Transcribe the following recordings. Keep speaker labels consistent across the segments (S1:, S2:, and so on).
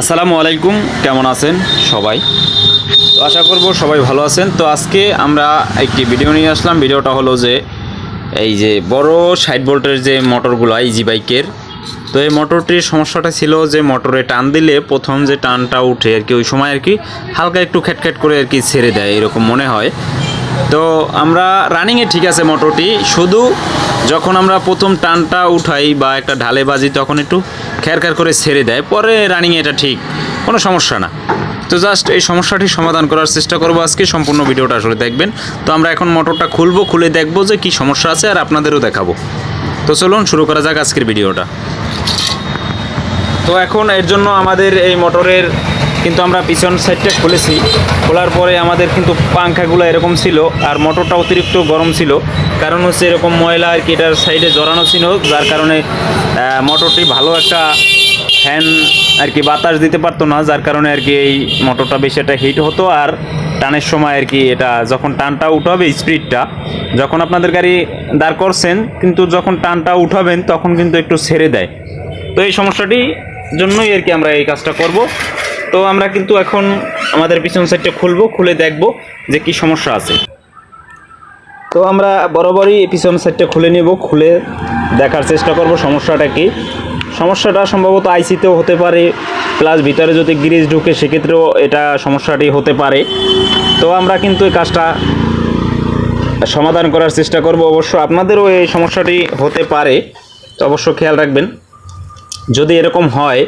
S1: আসসালামু আলাইকুম, কেমন আছেন সবাই? তো আশা করব সবাই ভালো আছেন। তো আজকে আমরা একটি ভিডিও নিয়ে আসলাম। ভিডিওটা হলো যে এই যে বড় ষাট ভোল্টের যে মোটরগুলো ইজি বাইকের, তো এই মোটরটির সমস্যাটা ছিল যে মোটরে টান দিলে প্রথম যে টানটা উঠে আর কি, ওই সময় আর কি হালকা একটু খ্যাটখ্যাট করে আর কি ছেড়ে দেয়, এরকম মনে হয়। তো আমরা রানিংয়ে ঠিক আছে মোটরটি। শুধু যখন আমরা প্রথম টানটা উঠাই বা একটা ঢালে বাজি, তখন একটু খ্যার খ্যার করে ছেড়ে দেয়। পরে রানিংয়ে এটা ঠিক, কোনো সমস্যা না। তো জাস্ট এই সমস্যাটি সমাধান করার চেষ্টা করব আজকে, সম্পূর্ণ ভিডিওটা আসলে দেখবেন। তো আমরা এখন মোটরটা খুলবো, খুলে দেখব যে কি সমস্যা আছে আর আপনাদেরও দেখাবো। তো চলুন, শুরু করা যাক আজকের ভিডিওটা। তো এখন এর জন্য আমাদের এই মোটরের কিন্তু আমরা পিছন সাইডটা খুলেছি। খোলার পরে আমাদের কিন্তু পাংখাগুলো এরকম ছিল আর মোটরটা অতিরিক্ত গরম ছিল। কারণ হচ্ছে এরকম ময়লা আর কি এটার সাইডে জড়ানো ছিল, যার কারণে মোটরটি ভালো একটা ফ্যান আর কি বাতাস দিতে পারতো না, যার কারণে আর কি এই মোটরটা বেশি একটা হিট হতো। আর টানের সময় আর কি এটা যখন টানটা উঠাবে স্পিডটা যখন আপনাদের গাড়ি দাঁড় করছেন, কিন্তু যখন টানটা উঠাবেন, তখন কিন্তু একটু ছেড়ে দেয়। তো এই সমস্যাটি জন্যই আর কি আমরা এই কাজটা করব। তো আমরা কিন্তু এখন আমাদের পিছন সাইডটা খুলবো, খুলে দেখব যে কি সমস্যা আছে। তো আমরা বরাবরই পিছন সাইডটা খুলে নেব, খুলে দেখার চেষ্টা করব সমস্যাটা কি। সমস্যাটা সম্ভবত আইসিতেও হতে পারে প্লাস ভিতরে যদি গ্রিজ ঢুকে সেক্ষেত্রেও এটা সমস্যাটি হতে পারে। তো আমরা কিন্তু এই কাজটা সমাধান করার চেষ্টা করব, অবশ্য আপনাদেরও এই সমস্যাটি হতে পারে, তো অবশ্য খেয়াল রাখবেন। যদি এরকম হয়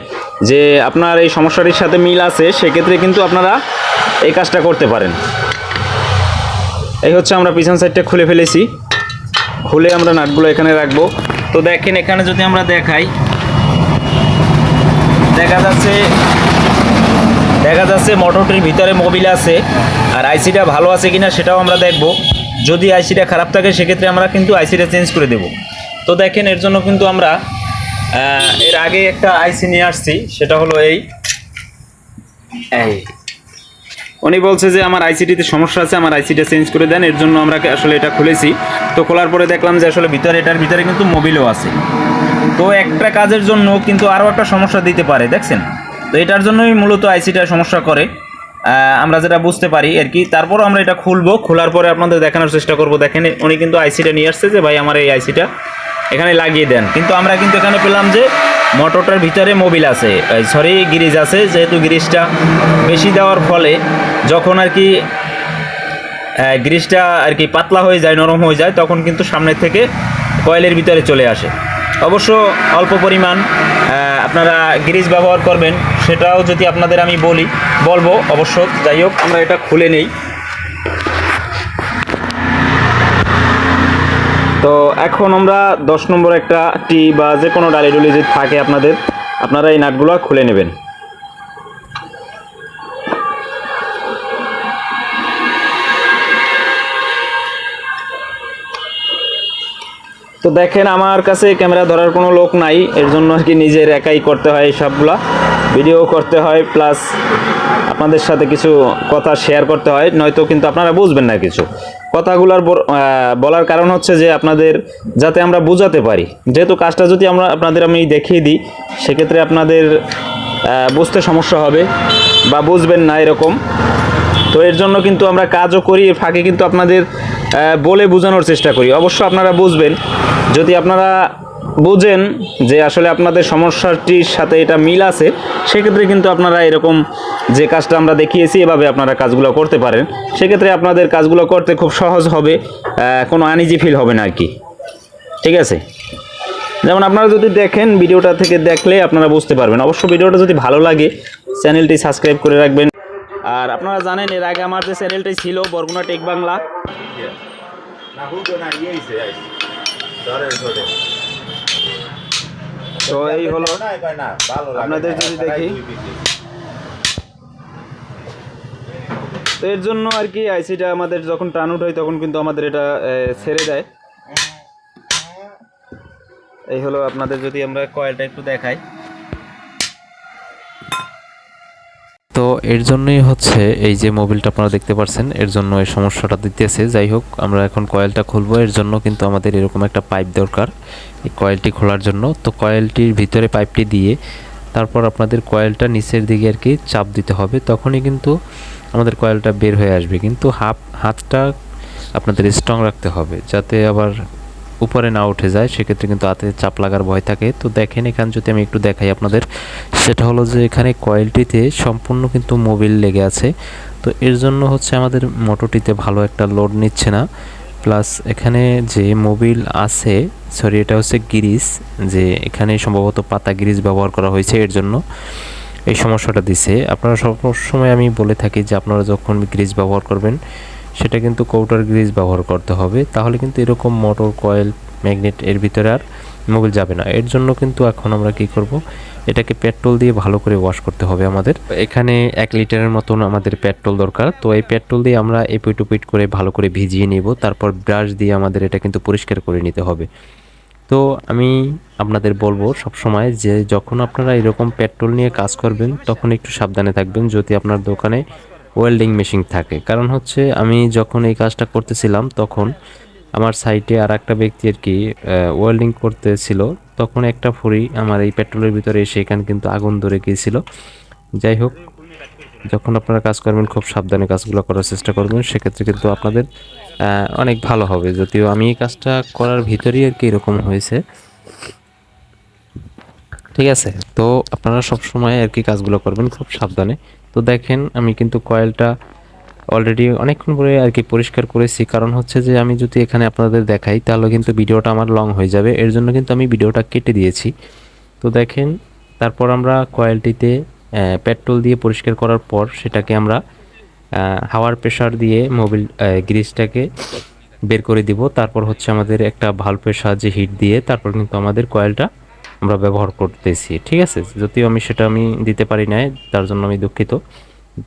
S1: যে আপনার এই সমস্যাটির সাথে মিল আছে, সেক্ষেত্রে কিন্তু আপনারা এই কাজটা করতে পারেন। এই হচ্ছে আমরা পিছন সাইডটা খুলে ফেলেছি। খুলে আমরা নাটগুলো এখানে রাখব। তো দেখেন, এখানে যদি আমরা দেখাই, দেখা যাচ্ছে দেখা যাচ্ছে মোটরটির ভিতরে মোবিল আছে, আর আইসিটা ভালো আছে কিনা সেটাও আমরা দেখব। যদি আইসিটা খারাপ থাকে, সেক্ষেত্রে আমরা কিন্তু আইসিটা চেঞ্জ করে দেব। তো দেখেন, এর জন্য কিন্তু আমরা এর আগে একটা আইসি নিয়ে আসছি, সেটা হলো এই। উনি বলছে যে, আমার আইসিটিতে সমস্যা আছে, আমার আইসিটা চেঞ্জ করে দেন, এর জন্য আমরা আসলে এটা খুলেছি। তো খোলার পরে দেখলাম যে, আসলে ভিতরে, এটার ভিতরে কিন্তু মোবিলও আছে। তো একটা কাজের জন্য কিন্তু আরও একটা সমস্যা দিতে পারে, দেখছেন? তো এটার জন্যই মূলত আইসিটা সমস্যা করে। আমরা যেটা বুঝতে পারি আর কি তারপরও আমরা এটা খুলবো। খোলার পরে আপনাদের দেখানোর চেষ্টা করব। দেখেন, উনি কিন্তু আইসিটা নিয়ে আসছে যে, ভাই, আমার এই আইসিটা এখানে লাগিয়ে দেন। কিন্তু আমরা কিন্তু এখানে পেলাম যে মোটরটার ভিতরে মোবিল আছে। সরি গ্রিজ আছে যেহেতু গ্রিজটা বেশি দেওয়ার ফলে যখন আর কি আহ, গ্রিসটা আর কি পাতলা হয়ে যায় নরম হয়ে যায় তখন কিন্তু সামনে থেকে কয়েলের ভিতরে চলে আসে। অবশ্য অল্প পরিমাণ আপনারা গ্রিজ ব্যবহার করবেন। সেটাও যদি আপনাদের আমি বলি বলব অবশ্য যাই হোক আমরা এটা খুলে নেই। তো এখন আমরা দশ নম্বর একটা টি বা যে কোনো ডালি ডুলি যদি থাকে আপনাদের, আপনারা এই নাটগুলো খুলে নেবেন। তো দেখেন আমার কাছে ক্যামেরা ধরার কোনো লোক নাই, এর জন্য আর কি নিজের একাই করতে হয় সবগুলা। ভিডিও করতে হয়, প্লাস আপনাদের সাথে কিছু কথা শেয়ার করতে হয়, নয়তো কিন্তু আপনারা বুঝবেন না কিছু। কথাগুলোর বলার কারণ হচ্ছে যে আপনাদের যাতে আমরা বোঝাতে পারি। যেহেতু কাজটা যদি আমরা আপনাদের আমি দেখিয়ে দিই, সেক্ষেত্রে আপনাদের বুঝতে সমস্যা হবে বা বুঝবেন না এরকম। তো এর জন্য কিন্তু আমরা কাজও করি, এর ফাঁকে কিন্তু আপনাদের বলে বোঝানোর চেষ্টা করি। অবশ্য আপনারা বুঝবেন। যদি আপনারা বুঝেন যে আসলে আপনাদের সমস্যাটির সাথে এটা মিল আছে, সেক্ষেত্রে কিন্তু আপনারা এরকম যে কাজটা আমরা দেখিয়েছি, এভাবে আপনারা কাজগুলো করতে পারেন। সেক্ষেত্রে আপনাদের কাজগুলো করতে খুব সহজ হবে কোনো আনইজি ফিল হবে না আর কি। ঠিক আছে? যেমন আপনারা যদি দেখেন, ভিডিওটা থেকে দেখলে আপনারা বুঝতে পারবেন। অবশ্য ভিডিওটা যদি ভালো লাগে, চ্যানেলটি সাবস্ক্রাইব করে রাখবেন। আর আপনারা জানেন, এর আগে আমার যে চ্যানেলটি ছিল, বরগুনা টেক বাংলা। তো এই হলো আপনাদের যদি দেখি। তো এর জন্য আর কি আইসিটা আমাদের যখন টান উঠ হয় তখন কিন্তু আমাদের এটা ছেড়ে দেয়। এই হলো আপনাদের যদি আমরা কয়েলটা একটু দেখাই।
S2: এর জন্যই হচ্ছে এই যে মোবিলটা আপনারা দেখতে পাচ্ছেন এর জন্য এই সমস্যাটা দিতেছে। যাই হোক, আমরা এখন কয়েলটা খুলবো। এর জন্য কিন্তু আমাদের এরকম একটা পাইপ দরকার এই কয়েলটি খোলার জন্য। তো কয়েলটির ভিতরে পাইপটি দিয়ে তারপর আপনাদের কয়েলটা নিচের দিকে আর কি চাপ দিতে হবে। তখনই কিন্তু আমাদের কয়েলটা বের হয়ে আসবে। কিন্তু হাফ হাতটা আপনাদের স্ট্রং রাখতে হবে। যাতে আবার উপরে না উঠে যায়, সেক্ষেত্রে কিন্তু হাতে চাপ লাগার ভয় থাকে। তো দেখেন, এখানে যদি আমি একটু দেখাই আপনাদের, সেটা হলো যে এখানে কয়েলটিতে সম্পূর্ণ কিন্তু মোবিল লেগে আছে। তো এর জন্য হচ্ছে আমাদের মোটরটিতে ভালো একটা লোড নিচ্ছে না। প্লাস এখানে যে মোবিল আছে সরি এটা হচ্ছে গিরিস, যে এখানে সম্ভবত পাতা গিরিস ব্যবহার করা হয়েছে এর জন্য। এই সমস্যাটা দিছে। আপনারা সব সময় আমি বলে থাকি যে আপনারা যখন গ্রিজ ব্যবহার করবেন সেটা কিন্তু কৌটার গ্রিজ ব্যবহার করতে হবে। তাহলে কিন্তু এরকম মোটর, কয়েল, ম্যাগনেট এর ভিতরে আর মোবিল যাবে না। এর জন্য কিন্তু এখন আমরা কি করব? এটাকে পেট্রোল দিয়ে ভালো করে ওয়াশ করতে হবে আমাদের। এখানে এক লিটারের মতন আমাদের পেট্রোল দরকার। তো এই পেট্রোল দিয়ে আমরা এপিট উপিট করে ভালো করে ভিজিয়ে নিব। তারপর ব্রাশ দিয়ে আমাদের এটা কিন্তু পরিষ্কার করে নিতে হবে। তো আমি আপনাদের বলব সব সময় যে যখন আপনারা এরকম পেট্রোল নিয়ে কাজ করবেন, তখন একটু সাবধানে থাকবেন। যদি আপনার দোকানে ওয়েল্ডিং মেশিন থাকে। কারণ হচ্ছে আমি যখন এই কাজটা করতেছিলাম, তখন আমার সাইটে আর একটা ব্যক্তি আর কি ওয়েল্ডিং করতেছিল। তখন একটা ফুরি আমার এই পেট্রোলের ভিতরে এসে এখানে কিন্তু আগুন ধরে গিয়েছিল। যাই হোক, যখন আপনারা কাজ করবেন, খুব সাবধানে কাজগুলো করার চেষ্টা করবেন। সেক্ষেত্রে কিন্তু আপনাদের অনেক ভালো হবে। যদিও আমি এই কাজটা করার ভিতরেই আর কি এরকম হয়েছে। ঠিক আছে? তো আপনারা সব সময় আর কি কাজগুলো করবেন খুব সাবধানে। তো দেখেন, আমি কিন্তু কয়েলটা অলরেডি অনেকক্ষণ পরে আর কি পরিষ্কার করেছি। কারণ হচ্ছে যে, আমি যদি এখানে আপনাদের দেখাই, তাহলে কিন্তু ভিডিওটা আমার লং হয়ে যাবে। এর জন্য কিন্তু আমি ভিডিওটা কেটে দিয়েছি। তো দেখেন, তারপর আমরা কয়েলটিতে পেট্রোল দিয়ে পরিষ্কার করার পর সেটাকে আমরা হাওয়ার প্রেশার দিয়ে মোবিল গ্রিজটাকে বের করে দিব। তারপর হচ্ছে আমাদের একটা ভাল্বের সাহায্যে হিট দিয়ে, তারপর কিন্তু আমাদের কয়েলটা আমরা ব্যবহার করতেছি, ঠিক আছে? যদিও আমি সেটা আমি দিতে পারি নাই, তার জন্য আমি দুঃখিত।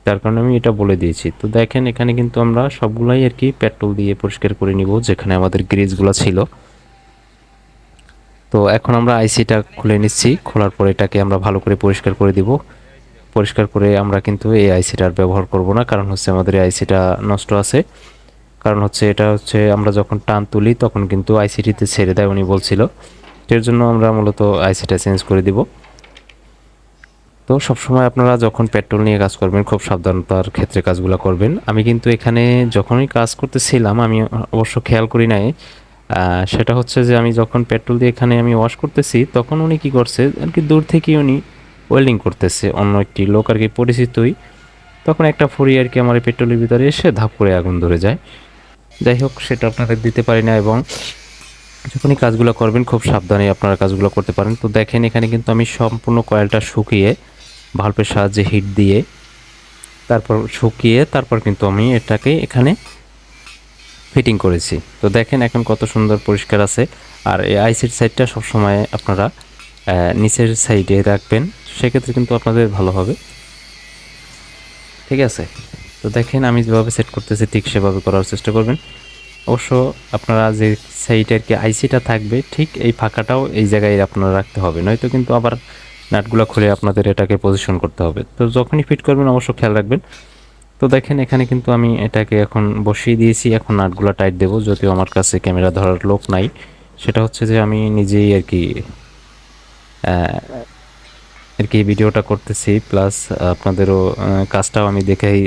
S2: তার কারণে আমি এটা বলে দিয়েছি। তো দেখেন, এখানে কিন্তু আমরা সবগুলাই আর কি পেট্রোল দিয়ে পরিষ্কার করে নিব, যেখানে আমাদের গ্রিজগুলো ছিল। তো এখন আমরা আইসিটা খুলে নিচ্ছি, খোলার পর এটাকে আমরা ভালো করে পরিষ্কার করে দিব। পরিষ্কার করে আমরা কিন্তু এই আইসিটা আর ব্যবহার করব না, কারণ হচ্ছে আমাদের এই আইসিটা নষ্ট আছে। কারণ হচ্ছে, এটা হচ্ছে আমরা যখন টান তুলি, তখন কিন্তু আইসিটিতে ছেড়ে দেয়, উনি বলছিল। এর জন্য আমরা মূলত আইসিটা চেঞ্জ করে দিব। তো সবসময় আপনারা যখন পেট্রোল নিয়ে কাজ করবেন, খুব সাবধানতার ক্ষেত্রে কাজগুলো করবেন। আমি কিন্তু এখানে যখনই কাজ করতেছিলাম, আমি অবশ্য খেয়াল করি নাই। সেটা হচ্ছে যে আমি যখন পেট্রোল দিয়ে এখানে আমি ওয়াশ করতেছি, তখন উনি কি করছে, আর কি দূর থেকেই উনি ওয়েল্ডিং করতেছে। অন্য একটি লোক আর কি পরিচিতই। তখন একটা ফুরি আর কি আমার পেট্রোলের ভিতরে এসে ধাপ করে আগুন ধরে যায়। যাই হোক, সেটা আপনাদের দিতে পারি না এবং যখনই কাজগুলো করবেন, খুব সাবধানে আপনারা কাজগুলো করতে পারেন। তো দেখেন, এখানে কিন্তু আমি সম্পূর্ণ কয়েলটা শুকিয়ে ভাল্বের সাহায্যে হিট দিয়ে তারপর শুকিয়ে তারপর কিন্তু আমি এটাকে এখানে ফিটিং করেছি। তো দেখেন, এখন কত সুন্দর পরিষ্কার আছে। আর এই আইসির সাইডটা সবসময় আপনারা নিচের সাইডে রাখবেন, সেক্ষেত্রে কিন্তু আপনাদের ভালো হবে। ঠিক আছে? তো দেখেন, আমি যেভাবে সেট করতেছি, ঠিক সেভাবে করার চেষ্টা করবেন। অবশ্য আপনারা যে সাইডে আর কি আইসিটা থাকবে, ঠিক এই ফাঁকাটাও এই জায়গায় আপনারা রাখতে হবে। নয়তো কিন্তু আবার নাটগুলো খুলে আপনাদের এটাকে পজিশন করতে হবে। তো যখনই ফিট করবেন অবশ্য খেয়াল রাখবেন। তো দেখেন এখানে কিন্তু আমি এটাকে এখন বসিয়ে দিয়েছি, এখন নাটগুলো টাইট দেবো, যদিও আমার কাছে ক্যামেরা ধরার লোক নাই। সেটা হচ্ছে যে আমি নিজেই আর কি আর কি ভিডিওটা করতেছি প্লাস আপনাদেরও কাজটাও আমি দেখাই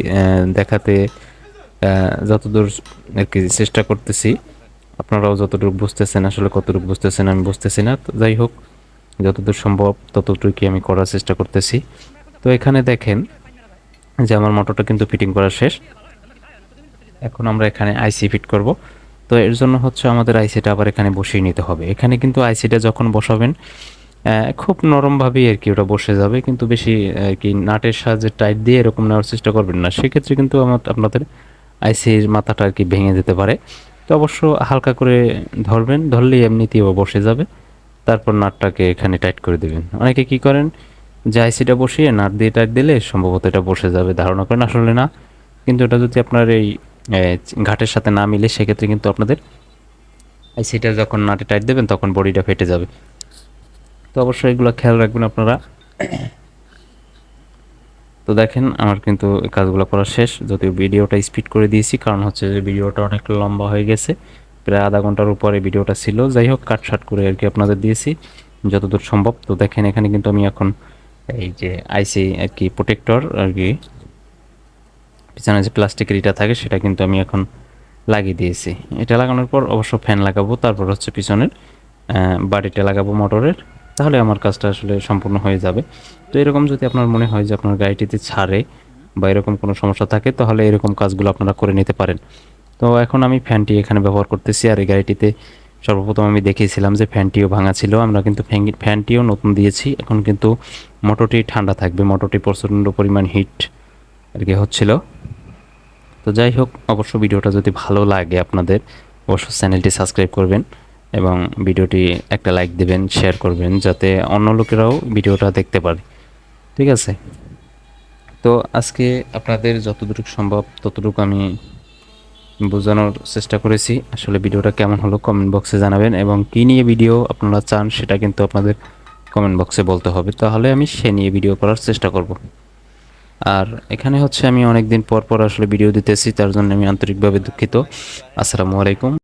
S2: দেখাতে যতদূর আর কি চেষ্টা করতেছি, আপনারাও যতটুকু বুঝতেছেন, আসলে কতটুকু বুঝতেছেন আমি বুঝতেছি না। যাই হোক, যতদূর সম্ভব ততটুকুই আমি করার চেষ্টা করতেছি। তো এখানে দেখেন যে আমার মোটরটা কিন্তু ফিটিং করা শেষ। এখন আমরা এখানে আইসি ফিট করব। তো এর জন্য হচ্ছে আমাদের আইসিটা আবার এখানে বসিয়ে নিতে হবে। এখানে কিন্তু আইসিটা যখন বসাবেন খুব নরমভাবেই আর কি ওটা বসে যাবে। কিন্তু বেশি আর কি নাটের সাহায্যে টাইট দিয়ে এরকম নেওয়ার চেষ্টা করবেন না। সেক্ষেত্রে কিন্তু আমার আপনাদের আইসির মাথাটা আর কি ভেঙে যেতে পারে। তো অবশ্য হালকা করে ধরবেন, ধরলেই এমনিতেই বসে যাবে। তারপর নাটটাকে এখানে টাইট করে দেবেন। অনেকে কি করেন, যে আইসিটা বসিয়ে নাট দিয়ে টাইট দিলে সম্ভবত এটা বসে যাবে, ধারণা করেন, আসলে না। কিন্তু এটা যদি আপনার এই ঘাটের সাথে না মিলে, সেক্ষেত্রে কিন্তু আপনাদের আইসিটা যখন নাটে টাইট দেবেন, তখন বডিটা ফেটে যাবে। তো অবশ্যই এগুলো খেয়াল রাখবেন আপনারা। তো দেখেন, আমার কিন্তু কাজগুলো করা শেষ। যদিও ভিডিওটা স্পিড করে দিয়েছি, কারণ হচ্ছে যে ভিডিওটা অনেক লম্বা হয়ে গেছে। প্রায় আধা ঘণ্টার উপরে ভিডিওটা ছিল। যাই হোক কাটসাট করে আর কি আপনাদের দিয়েছি, যতদূর সম্ভব। তো দেখেন, এখানে কিন্তু আমি এখন এই যে আইসি আর কি প্রোটেক্টর আর কি, পিছনে যে প্লাস্টিকের ইটা থাকে, সেটা কিন্তু আমি এখন লাগিয়ে দিয়েছি। এটা লাগানোর পর অবশ্য ফ্যান লাগাবো, তারপর হচ্ছে পিছনের বাড়িটা লাগাবো মোটরের তাহলে আমার কাজটা আসলে সম্পূর্ণ হয়ে যাবে। তো এরকম যদি আপনার মনে হয় যে আপনার গাড়িটিতে ছাড়ে বা এরকম কোনো সমস্যা থাকে, তাহলে এরকম কাজগুলো আপনারা করে নিতে পারেন। তো এখন আমি ফ্যানটি এখানে ব্যবহার করতেছি আর এই গাড়িটিতে সর্বপ্রথম আমি দেখিয়েছিলাম যে ফ্যানটিও ভাঙা ছিল। আমরা কিন্তু ফ্যান- ফ্যানটিও নতুন দিয়েছি। এখন কিন্তু মোটরটি ঠান্ডা থাকবে। মোটরটি প্রচণ্ড পরিমাণ হিট আর কি হচ্ছিল। তো যাই হোক, অবশ্য ভিডিওটা যদি ভালো লাগে আপনাদের, অবশ্য চ্যানেলটি সাবস্ক্রাইব করবেন এবং ভিডিওটি একটা লাইক দেবেন, শেয়ার করবেন, যাতে অন্য লোকেরাও ভিডিওটা দেখতে পারে। ঠিক আছে? তো আজকে আপনাদের যতটুকু সম্ভব, ততটুকু আমি বোঝানোর চেষ্টা করেছি। আসলে ভিডিওটা কেমন হলো কমেন্ট বক্সে জানাবেন এবং কী নিয়ে ভিডিও আপনারা চান সেটা কিন্তু আপনাদের কমেন্ট বক্সে বলতে হবে। তাহলে আমি সে নিয়ে ভিডিও করার চেষ্টা করব। আর এখানে হচ্ছে আমি অনেক দিন পর পর আসলে ভিডিও দিতেছি, তার জন্য আমি আন্তরিকভাবে দুঃখিত। আসসালামু আলাইকুম।